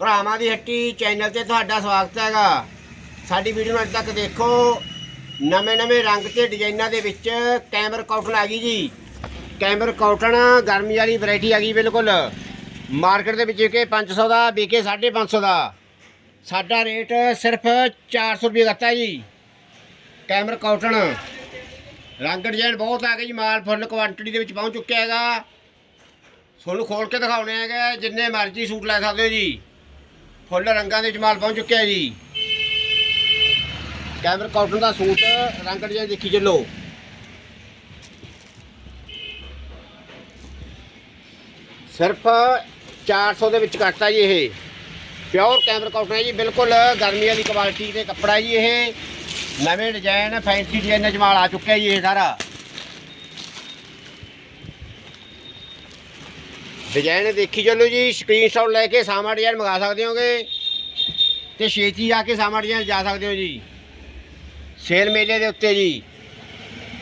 ਭਰਾਵਾਂ ਦੀ ਹੱਟੀ ਚੈਨਲ ਤੇ ਤੁਹਾਡਾ ਸਵਾਗਤ ਹੈਗਾ। ਸਾਡੀ ਵੀਡੀਓ ਨੂੰ ਅੱਜ ਤੱਕ ਦੇਖੋ। ਨਵੇਂ ਨਵੇਂ ਰੰਗ ਤੇ ਡਿਜ਼ਾਈਨਾਂ ਦੇ ਵਿੱਚ ਕੈਮਰ ਕਾਟਨ ਆ ਗਈ ਜੀ। ਕੈਮਰ ਕਾਟਨ ਗਰਮੀ ਵਾਲੀ ਵੈਰਾਈਟੀ ਆ ਗਈ ਬਿਲਕੁਲ। ਮਾਰਕੀਟ ਦੇ ਵਿੱਚ ਵਿਕੇ 500 ਦਾ, ਵਿਕੇ 550 ਦਾ। ਸਾਡਾ ਰੇਟ ਸਿਰਫ 400 ਰੁਪਏ ਕਰਤਾ ਜੀ। ਕੈਮਰ ਕਾਟਨ ਰੰਗ ਡਿਜ਼ਾਈਨ ਬਹੁਤ ਆ ਗਏ ਜੀ, ਮਾਲ ਫੁੱਲ ਕੁਆਂਟੀਟੀ ਦੇ ਵਿੱਚ ਪਹੁੰਚ ਚੁੱਕਿਆ ਹੈਗਾ। ਤੁਹਾਨੂੰ ਖੋਲ ਕੇ ਦਿਖਾਉਣੇ ਹੈਗੇ, ਜਿੰਨੇ ਮਰਜ਼ੀ ਸੂਟ ਲੈ ਸਕਦੇ ਹੋ ਜੀ। ਫੁੱਲ ਰੰਗਾਂ ਦੇ ਜਮਾਲ ਪਹੁੰਚ ਚੁੱਕਿਆ ਜੀ। ਕੈਮਰ ਕਾਟਨ ਦਾ ਸੂਟ ਰੰਗ ਡਿਜ਼ਾਈਨ ਦੇਖੀ ਚੱਲੋ। ਸਿਰਫ 400 ਦੇ ਵਿੱਚ ਕੱਟਦਾ ਜੀ ਇਹ। ਪਿਓਰ ਕੈਮਰ ਕਾਟਨ ਹੈ ਜੀ, ਬਿਲਕੁਲ ਗਰਮੀ ਵਾਲੀ ਕੁਆਲਿਟੀ ਦੇ ਕੱਪੜਾ ਜੀ ਇਹ। ਨਵੇਂ ਡਿਜ਼ਾਈਨ ਫੈਂਸੀ ਡਿਜ਼ਾਈਨ ਚ ਮਾਲ ਆ ਚੁੱਕਿਆ ਜੀ ਇਹ ਸਾਰਾ। ਡਿਜ਼ਾਈਨ ਦੇਖੀ ਚੱਲੋ ਜੀ ਸਕਰੀਨਸ਼ਾਟ ਲੈ ਕੇ ਸਾਮਾ ਡਿਜ਼ਾਈਨ ਮੰਗਾ ਸਕਦੇ ਹੋਗੇ? ਤੇ ਛੇਤੀ ਆ ਕੇ ਸਾਮਾ ਡਿਜ਼ਾਈਨ ਜਾ ਸਕਦੇ ਹੋ ਜੀ। ਸੇਲ ਮੇਲੇ ਦੇ ਉੱਤੇ ਜੀ।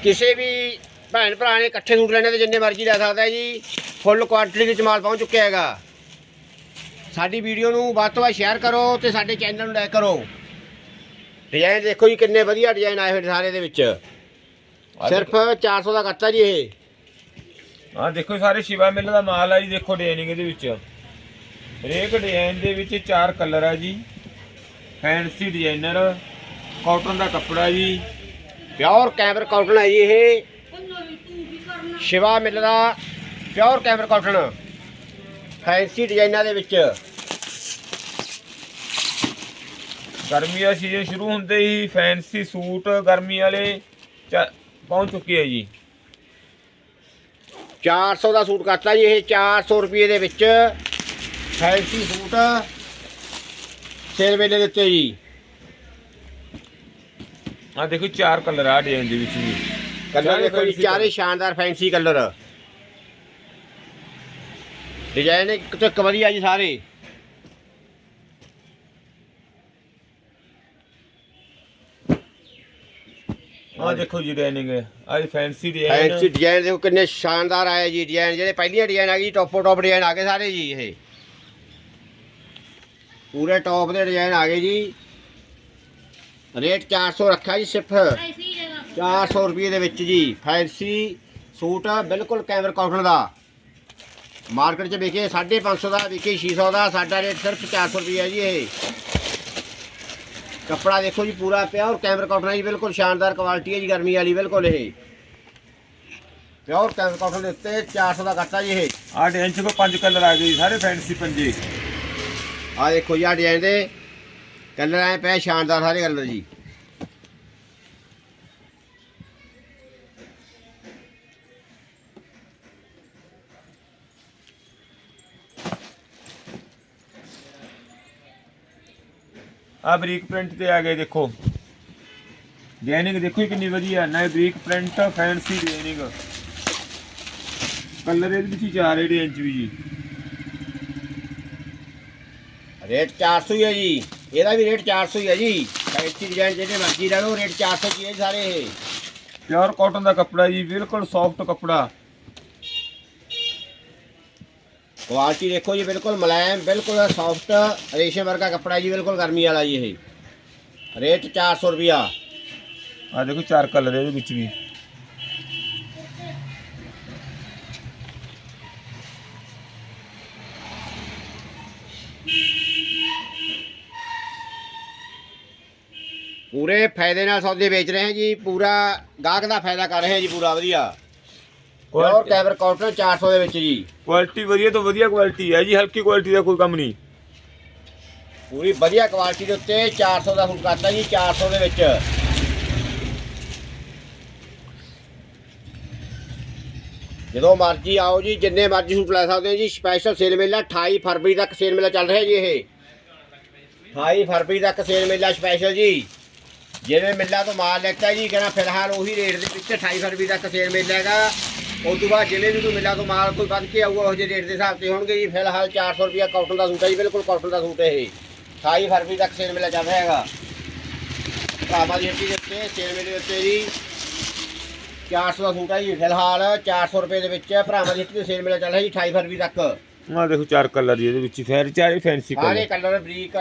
ਕਿਸੇ ਵੀ ਭੈਣ ਭਰਾ ਨੇ ਇਕੱਠੇ ਸੂਟ ਲੈਣੇ ਤੇ ਜਿੰਨੇ ਮਰਜ਼ੀ ਲੈ ਸਕਦਾ ਜੀ। ਫੁੱਲ ਕੁਆਂਟੀਟੀ ਵਿੱਚ ਮਾਲ ਪਹੁੰਚ ਚੁੱਕਿਆ ਹੈਗਾ। ਸਾਡੀ ਵੀਡੀਓ ਨੂੰ ਵੱਧ ਤੋਂ ਵੱਧ ਸ਼ੇਅਰ ਕਰੋ ਤੇ ਸਾਡੇ ਚੈਨਲ ਨੂੰ ਲਾਈਕ ਕਰੋ। ਡਿਜ਼ਾਈਨ ਦੇਖੋ ਜੀ ਕਿੰਨੇ ਵਧੀਆ ਡਿਜ਼ਾਈਨ ਆਏ ਹੋਏ ਸਾਰੇ ਦੇ ਵਿੱਚ। ਸਿਰਫ 400 ਦਾ ਕਰਤਾ ਜੀ ਇਹ। ਹਾਂ ਦੇਖੋ ਸਾਰੇ ਸ਼ਿਵਾ ਮਿੱਲ ਦਾ ਮਾਲ ਆ ਜੀ ਦੇਖੋ ਡਿਜ਼ਾਈਨਿੰਗ ਦੇ ਵਿੱਚ। ਹਰੇਕ ਡਿਜ਼ਾਈਨ ਦੇ ਵਿੱਚ ਚਾਰ ਕਲਰ ਆ ਜੀ। ਫੈਂਸੀ ਡਿਜ਼ਾਈਨਰ ਕਾਟਨ ਦਾ ਕੱਪੜਾ ਜੀ। ਪਿਓਰ ਕੈਮਰ ਕਾਟਨ ਹੈ ਜੀ ਇਹ। ਸ਼ਿਵਾ ਮਿਲ ਦਾ ਪਿਓਰ ਕੈਮਰ ਕਾਟਨ ਫੈਂਸੀ ਡਿਜ਼ਾਈਨਾਂ ਦੇ ਵਿੱਚ। ਗਰਮੀ ਦਾ ਸੀਜ਼ਨ ਸ਼ੁਰੂ ਹੁੰਦੇ ਹੀ ਫੈਂਸੀ ਸੂਟ ਗਰਮੀ ਵਾਲੇ ਚ- ਪਹੁੰਚ ਚੁੱਕੇ ਆ ਜੀ। 400 ਦਾ ਸੂਟ ਕਰਤਾ ਜੀ ਇਹ 400 ਰੁਪਏ ਦੇ ਵਿੱਚ। ਫੈਂਸੀ ਸੂਟ ਸੇਲ ਵੇਲੇ ਦੇ ਉੱਤੇ ਜੀ। ਆ ਦੇਖੋ ਚਾਰ ਕਲਰ ਆ ਡਿਜ਼ਾਈਨ ਦੇ ਵਿੱਚ ਜੀ। ਕਲਰ ਦੇਖੋ ਜੀ ਚਾਰੇ ਸ਼ਾਨਦਾਰ ਫੈਂਸੀ ਕਲਰ। ਡਿਜ਼ਾਈਨ ਇੱਕ ਤੋਂ ਇੱਕ ਵਧੀਆ ਜੀ ਸਾਰੇ। ਆ ਦੇਖੋ ਜੀ ਡਿਜ਼ਾਈਨਿੰਗ ਆ ਫੈਂਸੀ ਫੈਂਸੀ ਡਿਜ਼ਾਈਨ ਡਿਜ਼ਾਈਨ ਦੇਖੋ ਕਿੰਨੇ ਸ਼ਾਨਦਾਰ ਆਏ ਜੀ ਡਿਜ਼ਾਈਨ ਜਿਹੜੇ ਪਹਿਲੀਆਂ ਡਿਜ਼ਾਈਨ ਆ ਗਈ ਟੌਪੋ ਟੌਪ ਡਿਜ਼ਾਈਨ ਆ ਗਏ ਸਾਰੇ ਜੀ ਇਹ। ਪੂਰੇ ਟੌਪ ਦੇ ਡਿਜ਼ਾਈਨ ਆ ਗਏ ਜੀ। ਰੇਟ 400 ਰੱਖਿਆ ਜੀ ਸਿਰਫ। 400 ਰੁਪਏ ਦੇ ਵਿੱਚ ਜੀ ਫੈਂਸੀ ਸੂਟ ਬਿਲਕੁਲ ਕੈਮਰ ਕਾਟਨ ਦਾ। ਮਾਰਕੀਟ 'ਚ ਵਿਕੇ 550 ਦਾ ਵਿਕੇ 600 ਦਾ ਸਾਡਾ ਰੇਟ ਸਿਰਫ 400 ਰੁਪਏ ਹੈ ਜੀ ਇਹ। ਕੱਪੜਾ ਦੇਖੋ ਜੀ ਪੂਰਾ ਪਿਓਰ ਕੈਮਰ ਕਾਟਨ ਜੀ ਬਿਲਕੁਲ ਸ਼ਾਨਦਾਰ ਕੁਆਲਿਟੀ ਹੈ ਜੀ ਗਰਮੀ ਵਾਲੀ ਬਿਲਕੁਲ ਇਹ। ਪਿਓਰ ਕੈਮਰ ਕਾਟਨ ਦੇ ਉੱਤੇ 400 ਦਾ ਕੱਟਾ ਜੀ ਇਹ। ਆ ਡਿਜ਼ਾਈਨ ਚ ਕੋ ਪੰਜ ਕਲਰ ਆ ਗਏ ਜੀ, ਸਾਰੇ ਫੈਂਸੀ ਪੰਜੇ। ਆ ਦੇਖੋ ਜੀ ਆ ਡਿਜ਼ਾਈਨ ਦੇ ਕਲਰ ਆਏ ਪਏ ਸ਼ਾਨਦਾਰ ਸਾਰੇ ਕਲਰ ਜੀ। ਆ ਬਰੀਕ ਪ੍ਰਿੰਟ ਤੇ ਆ ਗਏ ਦੇਖੋ। ਡਿਜ਼ਾਈਨਿੰਗ ਦੇਖੋ ਕਿੰਨੀ ਵਧੀਆ ਨਾ ਬਰੀਕ ਪ੍ਰਿੰਟ ਫੈਂਸੀ ਡਿਜ਼ਾਈਨਿੰਗ ਕਲਰ ਇਹਦੇ ਵਿੱਚ ਹੀ ਚਾਰ ਏਡੀ ਇੰਚ ਵੀ ਜੀ। ਰੇਟ 400 ਹੀ ਹੈ ਜੀ। ਇਹਦਾ ਵੀ ਰੇਟ 400 ਹੀ ਹੈ ਜੀ। ਫੈਂਸੀ ਡਿਜ਼ਾਈਨ ਜਿਹੜੇ ਮਰਜ਼ੀ ਲੈ ਲਓ ਰੇਟ 400 ਹੀ ਹੈ ਸਾਰੇ ਇਹ। ਪਿਓਰ ਕਾਟਨ ਦਾ ਕੱਪੜਾ ਜੀ ਬਿਲਕੁਲ ਸੌਫਟ ਕੱਪੜਾ। ਕੁਆਲਿਟੀ ਦੇਖੋ ਜੀ ਬਿਲਕੁਲ ਮੁਲਾਇਮ ਬਿਲਕੁਲ ਸੌਫਟ ਰੇਸ਼ਮ ਵਰਗਾ ਕੱਪੜਾ ਜੀ ਬਿਲਕੁਲ ਗਰਮੀ ਵਾਲਾ ਜੀ ਇਹ। ਰੇਟ 400 ਰੁਪਿਆ ਆ ਦੇਖੋ ਚਾਰ ਕਲਰ ਇਹਦੇ ਵਿੱਚ ਵੀ। ਪੂਰੇ ਫਾਇਦੇ ਨਾਲ ਸੌਦੇ ਵੇਚ ਰਹੇ ਹਾਂ ਜੀ ਪੂਰਾ ਗਾਹਕ ਦਾ ਫਾਇਦਾ ਕਰ ਰਹੇ ਹਾਂ ਜੀ ਪੂਰਾ ਵਧੀਆ। ਪਿਓਰ ਕੈਬਰ ਕਾਟਨ 400 ਦੇ ਵਿੱਚ ਜੀ। ਕੁਆਲਿਟੀ ਵਧੀਆ ਤੋਂ ਵਧੀਆ ਕੁਆਲਿਟੀ ਹੈ ਜੀ ਹਲਕੀ ਕੁਆਲਿਟੀ ਦਾ ਕੋਈ ਕੰਮ ਨਹੀਂ। ਪੂਰੀ ਵਧੀਆ ਕੁਆਲਿਟੀ ਦੇ ਉੱਤੇ 400 ਦਾ ਸੂਟ ਕਰਤਾ ਜੀ 400 ਦੇ ਵਿੱਚ। ਜਦੋਂ ਮਰਜ਼ੀ ਆਓ ਜੀ ਜਿੰਨੇ ਮਰਜ਼ੀ ਸੂਟ ਲੈ ਸਕਦੇ ਹੋ ਜੀ ਸਪੈਸ਼ਲ ਸੇਲ ਮੇਲਾ 28 ਫਰਵਰੀ ਤੱਕ ਸੇਲ ਮੇਲਾ ਚੱਲ ਰਿਹਾ ਜੀ ਇਹ। 28 ਫਰਵਰੀ ਤੱਕ ਸੇਲ ਮੇਲਾ ਸਪੈਸ਼ਲ ਜੀ। ਜਿਹਨੇ ਮੇਲਾ ਤੋਂ ਮਾਲ ਲੈਤਾ ਜੀ ਕਹਿੰਦਾ ਫਿਲਹਾਲ ਉਹੀ ਰੇਟ ਦੇ ਵਿੱਚ 28 ਫਰਵਰੀ ਤੱਕ ਸੇਲ ਮੇਲਾ ਹੈਗਾ। ਉਸ ਤੋਂ ਬਾਅਦ ਜਿਹੜੇ ਵੀ ਕੋਈ ਮੇਲਾ ਤੋਂ ਮਾਲ ਕੋਈ ਵੱਧ ਕੇ ਆਊਗਾ ਉਹ ਜਿਹੇ ਰੇਟ ਦੇ ਹਿਸਾਬ ਤੇ ਹੋਣਗੇ ਜੀ। ਫਿਲਹਾਲ 400 ਰੁਪਿਆ ਕਾਟਨ ਦਾ ਸੂਟ ਹੈ ਜੀ ਬਿਲਕੁਲ ਕਾਟਨ ਦਾ ਸੂਟ ਹੈ ਇਹ। 28 ਫਰਵਰੀ ਤੱਕ ਸੇਲ ਮੇਲਾ ਚੱਲ ਰਿਹਾ ਹੈਗਾ। ਭਰਾਵਾਂ ਦੀ ਹੱਟੀ ਦੇ ਉੱਤੇ ਸੇਲ ਮੇਲੇ ਉੱਤੇ ਜੀ। 400 ਦਾ ਸੂਟ ਹੈ ਜੀ ਫਿਲਹਾਲ 400 ਰੁਪਏ ਦੇ ਵਿੱਚ ਭਰਾਵਾਂ ਦੀ ਹੱਟੀ ਤੇ ਸੇਲ ਮੇਲਾ ਚੱਲ ਰਿਹਾ ਜੀ 28 ਫਰਵਰੀ ਤੱਕ। ਆਹ ਦੇਖੋ ਚਾਰ ਕਲਰ ਜੀ ਇਹਦੇ ਵਿੱਚ ਫੈਰ ਚਾਰੇ ਫੈਂਸੀ ਸਾਰੇ ਕਲਰ ਕਲਰ ਬਰੀਕ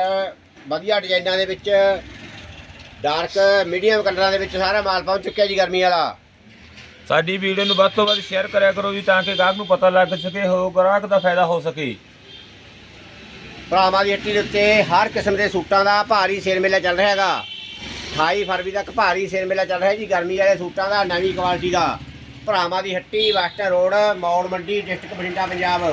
ਵਧੀਆ ਡਿਜ਼ਾਈਨਾਂ ਦੇ ਵਿੱਚ। ਡਾਰਕ ਮੀਡੀਅਮ ਕਲਰਾਂ ਦੇ ਵਿੱਚ ਸਾਰਾ ਮਾਲ ਪਹੁੰਚ ਚੁੱਕਿਆ ਜੀ ਗਰਮੀ ਵਾਲਾ। ਸਾਡੀ ਵੀਡੀਓ ਨੂੰ ਵੱਧ ਤੋਂ ਵੱਧ ਸ਼ੇਅਰ ਕਰਿਆ ਕਰੋ ਜੀ ਤਾਂ ਕਿ ਗਾਹਕ ਨੂੰ ਪਤਾ ਲੱਗ ਸਕੇ, ਹੋ ਗਾਹਕ ਦਾ ਫਾਇਦਾ ਹੋ ਸਕੇ। ਭਰਾਵਾਂ ਦੀ ਹੱਟੀ ਦੇ ਉੱਤੇ ਹਰ ਕਿਸਮ ਦੇ ਸੂਟਾਂ ਦਾ ਭਾਰੀ ਸੇਲ ਮੇਲਾ ਚੱਲ ਰਿਹਾ ਹੈਗਾ। 28 ਫਰਵਰੀ ਤੱਕ ਭਾਰੀ ਸੇਲ ਮੇਲਾ ਚੱਲ ਰਿਹਾ ਜੀ, ਗਰਮੀ ਵਾਲੇ ਸੂਟਾਂ ਦਾ, ਨਵੀਂ ਕੁਆਲਿਟੀ ਦਾ। ਭਰਾਵਾਂ ਦੀ ਹੱਟੀ western road Maur Mandi district Bathinda Punjab